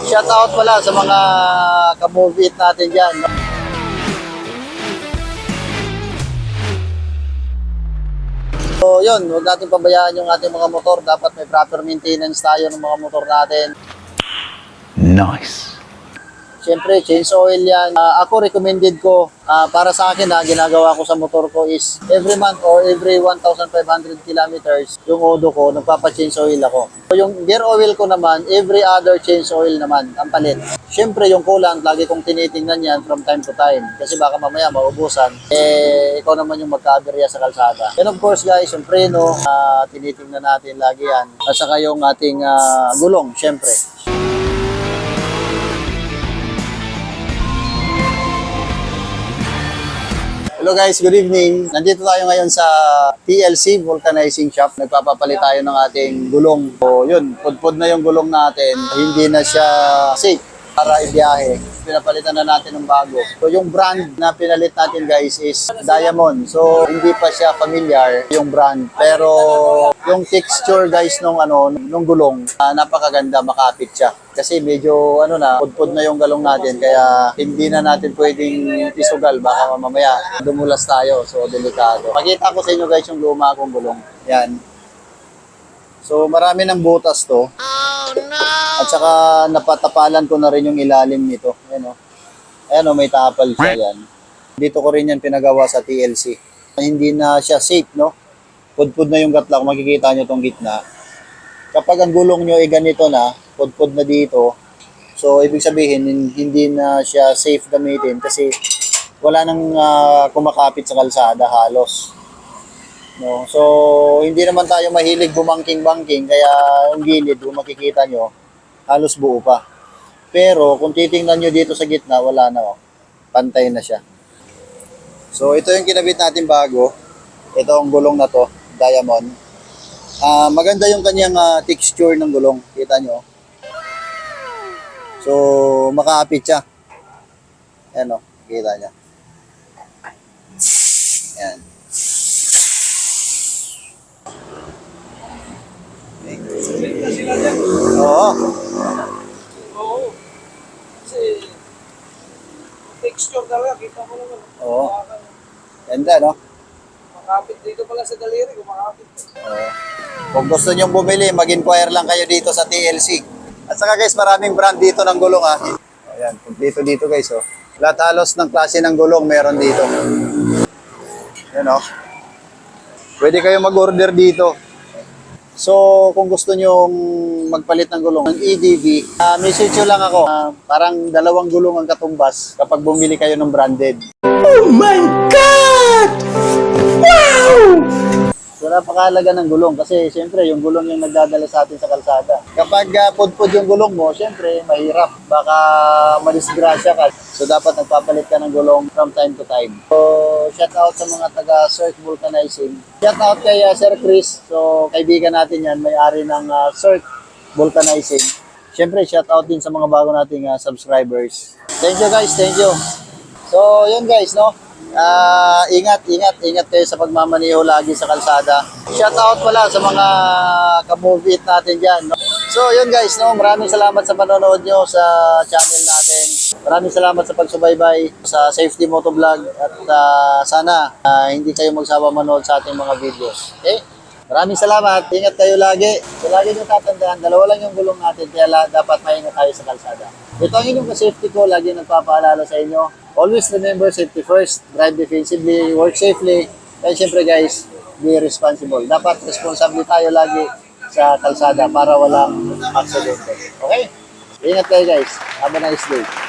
Shout out pala sa mga ka-movie natin dyan. So yun, huwag natin pabayaan yung ating mga motor. Dapat may proper maintenance tayo ng mga motor natin. Nice. Siyempre, change oil yan. Ah, ako recommended ko, ah, para sa akin na ginagawa ko sa motor ko is every month or every 1,500 kilometers, yung odo ko, nagpapa-change oil ako. So, yung gear oil ko naman, every other change oil naman, ang palit. Siyempre, yung coolant, lagi kong tinitingnan yan from time to time. Kasi baka mamaya maubusan, eh, ikaw naman yung magka-aberya sa kalsada. And of course, guys, yung preno, ah, tinitingnan natin lagi yan. At saka yung ating ah, gulong, siyempre. Hello guys, good evening. Nandito tayo ngayon sa TLC Vulcanizing Shop. Nagpapapalit tayo ng ating gulong. So yun, pudpud na yung gulong natin. Hindi na siya safe para ibiyahe. Pinapalitan na natin ng bago. So yung brand na pinalit natin guys is Diamond. So hindi pa siya familiar yung brand. Pero yung texture guys nung ano nung gulong, ah, napakaganda, makapit siya. Kasi medyo ano na, pudpud na yung galong natin kaya hindi na natin pwedeng isugal baka mamaya dumulas tayo. So delikado. Pakita ko sa inyo guys yung luma kong gulong. Yan. So marami ng butas to. At saka napatapalan ko na rin yung ilalim nito. Ayan o. Ayan o, may tapal siya yan. Dito ko rin yan pinagawa sa TLC. Hindi na siya safe, no? Pudpud na yung gatla. Kung makikita nyo tong gitna. Kapag ang gulong nyo ay ganito na, pudpud na dito, so ibig sabihin, hin- hindi na siya safe gamitin kasi wala nang ah, kumakapit sa kalsada halos. No? So, hindi naman tayo mahilig bumangking-bangking, kaya ang gilid, kung makikita nyo, halos buo pa. Pero, kung titingnan nyo dito sa gitna, wala na, oh. Pantay na siya. So, ito yung kinabit natin bago. Ito ang gulong na to, diamond. Ah, maganda yung kanyang ah, texture ng gulong. Kita nyo. So, makapit siya. Ayan o, kita niya. Ayan. Oo. Oo. Kasi texture talaga, kita mo naman. Oo. Ganda, no? Makapit dito pala sa daliri, kumakapit. Oo. Kung gusto nyo bumili, mag-inquire lang kayo dito sa TLC. At saka guys, maraming brand dito ng gulong ha. Ayan, dito dito guys oh. Lahat halos ng klase ng gulong meron dito. Ayan oh. Pwede kayo mag-order dito. So, kung gusto nyo magpalit ng gulong ng EDV, uh, message nyo lang ako. Ah, parang dalawang gulong ang katumbas kapag bumili kayo ng branded. So napakahalaga ng gulong kasi siyempre yung gulong yung nagdadala sa atin sa kalsada. Kapag uh, pudpud yung gulong mo, siyempre mahirap. Baka madisgrasya ka. So dapat nagpapalit ka ng gulong from time to time. So shout out sa mga taga Cirque Vulcanizing. Shout out kay uh, Sir Chris. So kaibigan natin yan, may-ari ng uh, Cirque Vulcanizing. Siyempre shout out din sa mga bago nating uh, subscribers. Thank you guys, thank you. So, yun guys, no? Ah, ingat, ingat, ingat kayo sa pagmamaneho lagi sa kalsada. Shout out pala sa mga ka-movie natin dyan, no? So, yun guys, no? Maraming salamat sa panonood nyo sa channel natin. Maraming salamat sa pagsubaybay sa Safety Motovlog at ah, sana ah, hindi kayo magsawa manood sa ating mga videos. Okay? Maraming salamat. Ingat kayo lagi. So, lagi nyo tatandaan, dalawa lang yung gulong natin, kaya dapat maingat tayo sa kalsada. Ito ang inyong safety ko, lagi nagpapaalala sa inyo. Always remember safety first, drive defensively, work safely, and syempre guys, be responsible. Dapat responsable tayo lagi sa kalsada para walang aksidente. Okay? Ingat kayo guys. Have a nice day.